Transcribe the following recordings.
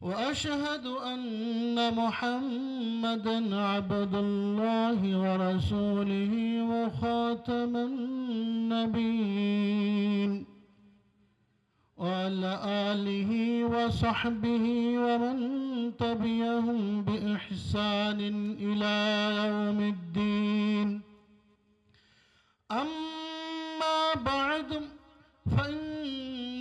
وأشهد أن محمدا عبد الله ورسوله وخاتم النبيين وعلى آله وصحبه ومن تبعهم بإحسان إلى يوم الدين. أما بعد فإن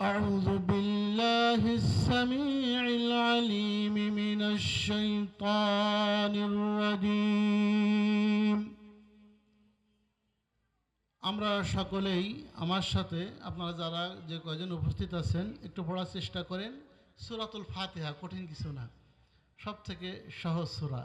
أعوذ بالله السميع العليم من الشيطان الرجيم আমরা সকলেই আমার সাথে আপনারা যারা যে কয়জন উপস্থিত আছেন একটু পড়ার চেষ্টা করেন সুরাতুল ফাতিহা কঠিন কিছু না সব থেকে সহজ সুরা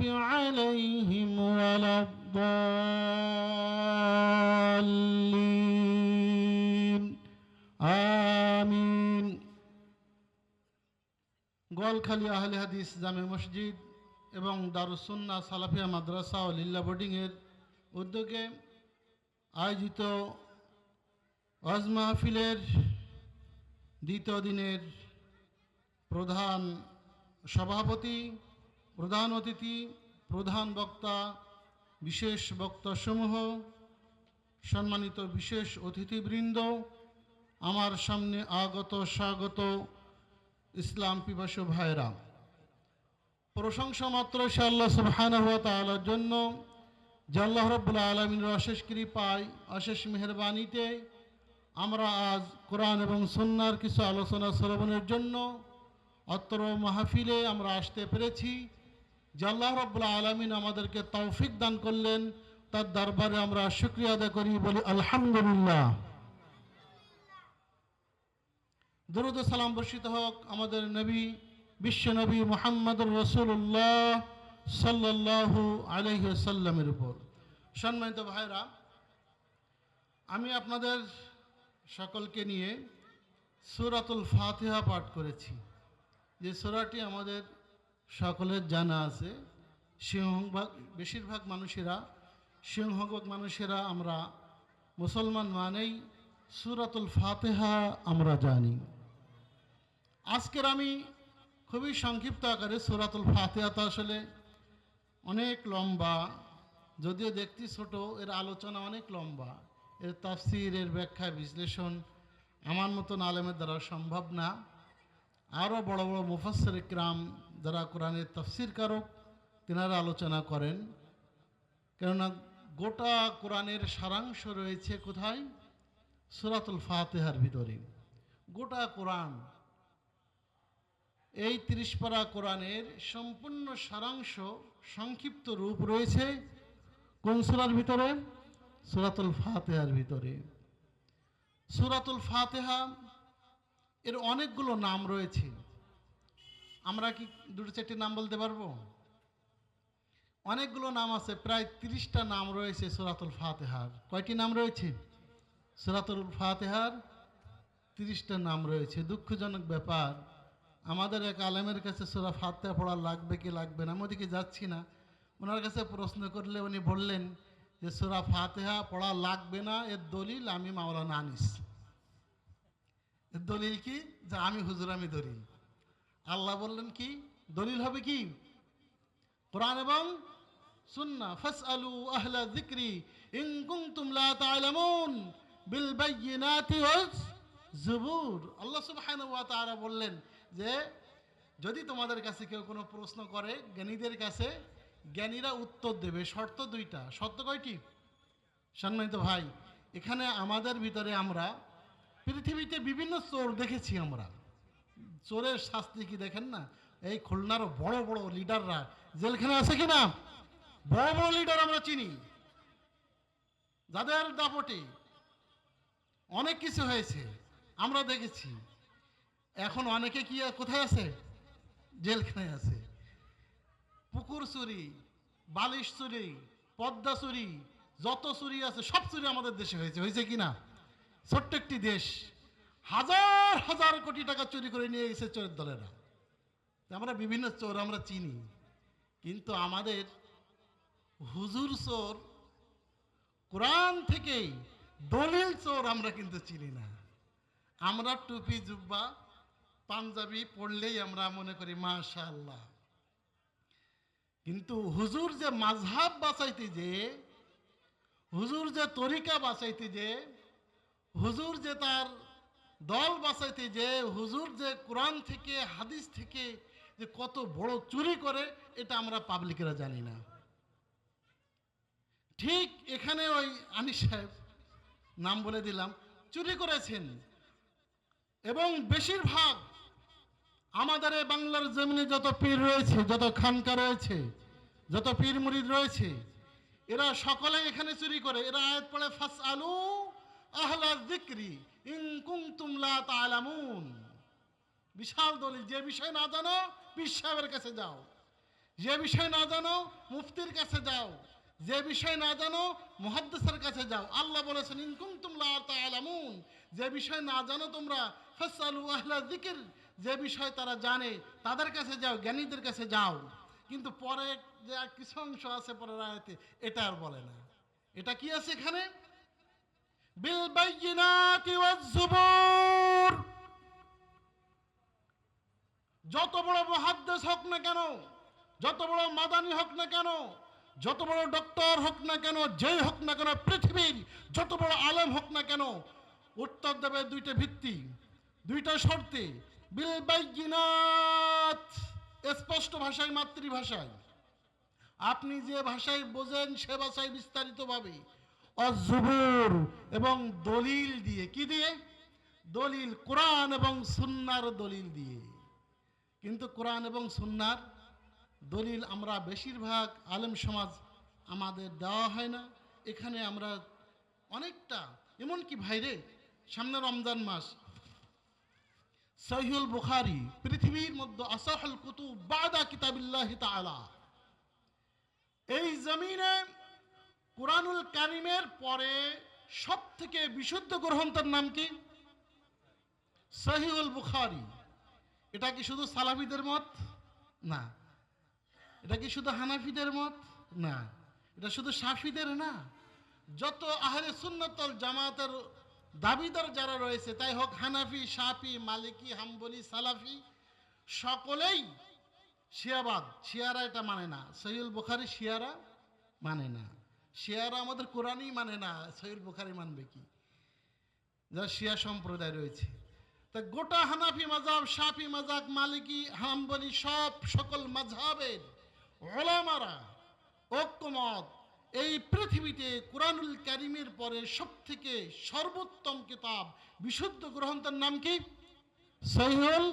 عليهم ولا الضالين آمين গোয়ালখালী আহলে হাদিস জামে মসজিদ এবং দারুসুন্না সালাফিয়া মাদ্রাসা ও লিল্লা বোর্ডিংয়ের উদ্যোগে আয়োজিত ওয়াজ মাহফিলের দ্বিতীয় দিনের প্রধান সভাপতি প্রধান অতিথি, প্রধান বক্তা, বিশেষ বক্তাসমূহ, সম্মানিত বিশেষ অতিথিবৃন্দ, আমার সামনে আগত, স্বাগত ইসলাম পিপাসু ভাইরা প্রশংসা মাত্র সে আল্লাহ জন্য, যে আল্লাহ রব্বুল আলমিনের অশেষ কৃপায়, অশেষ মেহরবানিতে আমরা আজ কোরআন এবং সন্ন্যার কিছু আলোচনা শ্রবণের জন্য অত্র মাহফিলে আমরা আসতে পেরেছি। যে আল্লাহ রব্বুল্লা আলমিন আমাদেরকে তৌফিক দান করলেন, তার দরবারে আমরা শুক্রিয়া আদায় করি, বলি আলহামদুলিল্লাহ। দরুদ সালাম বর্ষিত হোক আমাদের নবী, বিশ্ব নবী মোহাম্মদুর রসুল্লাহ সাল্লাল্লাহু আলহি সাল্লামের উপর। সম্মানিত ভাইরা আমি আপনাদের সকলকে নিয়ে সুরাতুল ফাতিহা পাঠ করেছি। যে সুরাটি আমাদের সকলের জানা আছে। সিংহভাগ, বেশিরভাগ মানুষেরা সিংহভাগ মানুষেরা আমরা মুসলমান মানেই সুরাতুল ফাতেহা আমরা জানি। আজকের আমি খুবই সংক্ষিপ্ত আকারে সুরাতুল ফাতেহা তো আসলে অনেক লম্বা, যদিও দেখতে ছোট, এর আলোচনা অনেক লম্বা। এর তাফসির, এর ব্যাখ্যা, বিশ্লেষণ আমার মতন আলেমের দ্বারা সম্ভব না। আরও বড় বড় মুফাসসির ইকরাম যারা কোরআনের তফসির কারক, তেনারা আলোচনা করেন। কেননা গোটা কোরআনের সারাংশ রয়েছে কোথায়? সুরাতুল ফাতেহার ভিতরে। গোটা কোরআন, এই তিরিশ পারা কোরআনের সম্পূর্ণ সারাংশ সংক্ষিপ্ত রূপ রয়েছে কোন সুরার ভিতরে? সুরাতুল ফাতেহার ভিতরে। সুরাতুল ফাতেহা এর অনেকগুলো নাম রয়েছে। আমরা কি দুটো চারটি নাম বলতে পারব? অনেকগুলো নাম আছে, প্রায় তিরিশটা নাম রয়েছে সুরাতুল ফাতেহার। কয়টি নাম রয়েছে? সুরাতুল ফাতেহার তিরিশটা নাম রয়েছে। দুঃখজনক ব্যাপার, আমাদের এক আলেমের কাছে সুরা ফাতেহা পড়া লাগবে কি লাগবে না? আমি ওদিকে যাচ্ছি না। ওনার কাছে প্রশ্ন করলে উনি বললেন যে, সুরা ফাতেহা পড়া লাগবে না, এর দলিল আমি মাওলানা আনিস। দলিল কি? যে আমি হুজুর, আমি দলিল। আল্লাহ বললেন কি? দলিল হবে কি? কোরআন এবং সুন্না। ফাসআলু আহলা যিকরি ইন কুনতুম লা তা'লামুন বিল বায়িনাতি ওয়াজ জুবুর আল্লাহ সুবহানাহু ওয়া তাআলা বললেন যে, যদি তোমাদের কাছে কেউ কোনো প্রশ্ন করে, জ্ঞানীদের কাছে, জ্ঞানীরা উত্তর দেবে। শর্ত দুইটা। শর্ত কয়টি? সম্মানিত ভাই, এখানে আমাদের ভিতরে আমরা পৃথিবীতে বিভিন্ন চোর দেখেছি আমরা। চোরের শাস্তি কি দেখেন না? এই খুলনার বড় বড় লিডাররা জেলখানে আছে কি না? বড় বড় লিডার আমরা চিনি। যাদের দাপটে অনেক কিছু হয়েছে, আমরা দেখেছি। এখন অনেকে কি কোথায় আছে? জেলখানায় আছে। পুকুর চুরি, বালিশ চুরি, পদ্মা চুরি, যত চুরি আছে, সব চুরি আমাদের দেশে হয়েছে। হয়েছে কি না? ছোট্ট একটি দেশ, হাজার হাজার কোটি টাকা চুরি করে নিয়ে গেছে চোরের দলেরা। আমরা বিভিন্ন চোর, আমরা চিনি, কিন্তু আমাদের হুজুর চোর, কোরআন থেকেই দলিল চোর আমরা কিন্তু চিনি না। আমরা টুপি, জুব্বা, পাঞ্জাবি পড়লেই আমরা মনে করি মাশা আল্লাহ কিন্তু হুজুর যে মাঝহাব বাঁচাইতে যে, হুজুর যে তরিকা বাঁচাইতে যে হুজুর যে তার দল বাঁচাইতে, যে হুজুর যে কোরআন থেকে, হাদিস থেকে যে কত বড় চুরি করে, এটা আমরা পাবলিকেরা জানি না। ঠিক এখানে ওই আনিস সাহেব, নাম বলে দিলাম, চুরি করেছেন। এবং বেশিরভাগ আমাদের এই বাংলার জমিনে যত পীর রয়েছে, যত খানকা রয়েছে, যত পীর মুরিদ রয়েছে, এরা সকলে এখানে চুরি করে। এরা আয়াত পড়ে ফাস আলু আহলা বিশাল দলিল, যে বিষয় না জানো, পীর সাহেবের কাছে যাও। যে বিষয় না জানো, মুফতির কাছে যাও। যে বিষয় না জানো, মুহাদ্দিসের কাছে যাও। আল্লাহ বলেছেন, ইন কুনতুম লা তা'লামুন যে বিষয় না জানো তোমরা, ফাসআলু আহলা যে বিষয় তারা জানে, তাদের কাছে যাও, জ্ঞানীদের কাছে যাও। কিন্তু পরে যে কিছু অংশ আছে পরের আয়াতে, এটা আর বলে না। এটা কি আছে এখানে? বাইয়িনাতি ওয়াজ যত বড় মহাদ্দেশ হোক না কেন, যত বড় মাদানি হোক না কেন, যত বড় ডক্টর হোক না কেন, যেই হোক না কেন, পৃথিবীর যত বড় আলেম হোক না কেন, উত্তর দেবে দুইটা ভিত্তি, দুইটা শর্তে বিল স্পষ্ট ভাষায়, মাতৃভাষায়। আপনি যে ভাষায় বোঝেন, সে ভাষায় বিস্তারিতভাবে। অজুবুর এবং দলিল দিয়ে, কি দিয়ে? দলিল, কোরআন এবং সুন্নার দলিল দিয়ে। কিন্তু কোরআন এবং সুন্নার দলিল আমরা বেশিরভাগ আলেম সমাজ আমাদের দেওয়া হয় না। এখানে আমরা অনেকটা, এমনকি ভাইরে, সামনে রমজান মাস সহিউল বুখারি, পৃথিবীর মধ্যে আসাহুল কুতুব বাদা কিতাবিল্লাহি তাআলা। এই জমিনে কোরআনুল কারিমের পরে সব থেকে বিশুদ্ধ গ্রন্থের নাম কি? সহিউল বুখারি। এটা কি শুধু সালাফিদের মত? না। এটা কি শুধু হানাফিদের মত? না। এটা শুধু সাফিদের না। যত আহলে সুন্নতল জামাতের দাবিদার যারা রয়েছে, তাই হোক হানাফি সাফি মালিকি, হাম্বলি, সালাফি, সকলেই শিয়াবাদ। শিয়ারা এটা মানে না। সহিউল বুখারি শিয়ারা মানে না। শিয়ারা আমাদের কোরআনই মানে না সহিউল বুখারি মানবে কি? যা শিয়া সম্প্রদায় রয়েছে। তা গোটা হানাফি মাজাব শাফি মাজাব মালিকি, হাম্বলি সব সকল মাঝাবের ওলামারা ঐক্যমত এই পৃথিবীতে কোরআনুল কারিমের পরে সব থেকে সর্বোত্তম কিতাব বিশুদ্ধ গ্রন্থের নাম কি? সহিহুল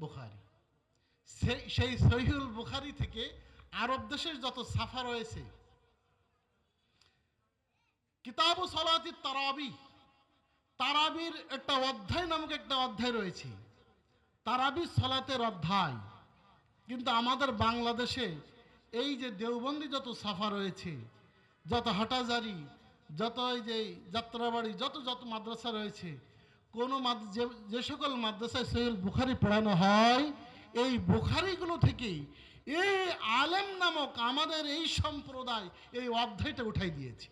বুখারি। সেই সহিহুল বুখারি থেকে আরব দেশের যত সাফা রয়েছে কিতাব সলাতি তারাবি। তারাবির একটা অধ্যায় নামক একটা অধ্যায় রয়েছে। তারাবি সলাতের অধ্যায়। কিন্তু আমাদের বাংলাদেশে এই যে দেওবন্দি যত সাফা রয়েছে, যত হাটাজারি, যত এই যে যাত্রাবাড়ি, যত যত মাদ্রাসা রয়েছে, কোনো যে সকল মাদ্রাসায় সহিল বুখারি পড়ানো হয়, এই বুখারিগুলো থেকেই এই আলেম নামক আমাদের এই সম্প্রদায় এই অধ্যায়টা উঠাই দিয়েছে।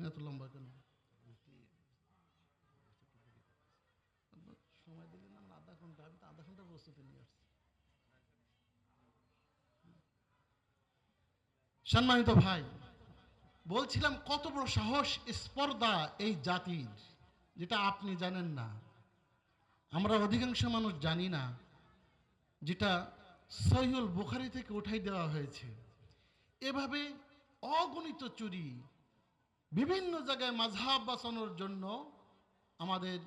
কিনা সময় দিলেন না, আধা ঘণ্টা, আমি তো আধা ঘণ্টা প্রস্তুতি নিয়ে আসছি। সম্মানিত ভাই, বলছিলাম কত বড় সাহস, স্পর্ধা এই জাতির, যেটা আপনি জানেন না। আমরা অধিকাংশ মানুষ জানি না, যেটা সহিউল বুখারি থেকে উঠাই দেওয়া হয়েছে। এভাবে অগণিত চুরি বিভিন্ন জায়গায় মাঝহাব বাঁচানোর জন্য, আমাদের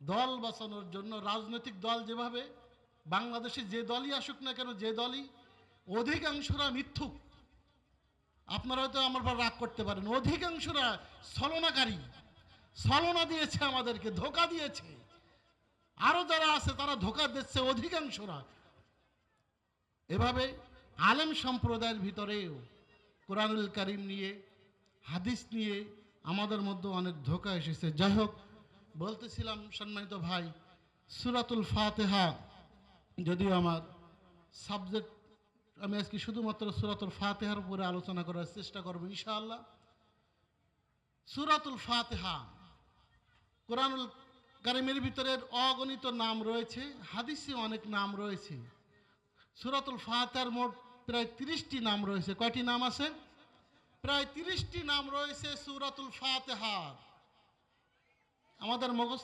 দল বাঁচানোর জন্য, রাজনৈতিক দল যেভাবে, বাংলাদেশে যে দলই আসুক না কেন, যে দলই অধিকাংশরা মিথ্যুক। আপনারা হয়তো আমার পর রাগ করতে পারেন, অধিকাংশরা ছলনাকারী। ছলনা দিয়েছে আমাদেরকে, ধোকা দিয়েছে। আরও যারা আছে, তারা ধোকা দিচ্ছে অধিকাংশরা। এভাবে আলেম সম্প্রদায়ের ভিতরেও কোরআনুল কারিম নিয়ে হাদিস নিয়ে আমাদের মধ্যে অনেক ধোকা এসেছে। যাই হোক, বলতেছিলাম সম্মানিত ভাই, সুরাতুল ফাতেহা, যদিও আমার সাবজেক্ট আমি আজকে শুধুমাত্র সুরাতুল ফাতেহার উপরে আলোচনা করার চেষ্টা করব ইনশাআল্লাহ। সুরাতুল ফাতেহা, কোরআনুল কারিমের ভিতরের অগণিত নাম রয়েছে, হাদিসে অনেক নাম রয়েছে। সুরাতুল ফাতেহার মোট প্রায় তিরিশটি নাম রয়েছে। কয়টি নাম আছে? প্রায় তিরিশটি নাম রয়েছে সুরাতুল ফাতেহার আমাদের মুখস্থ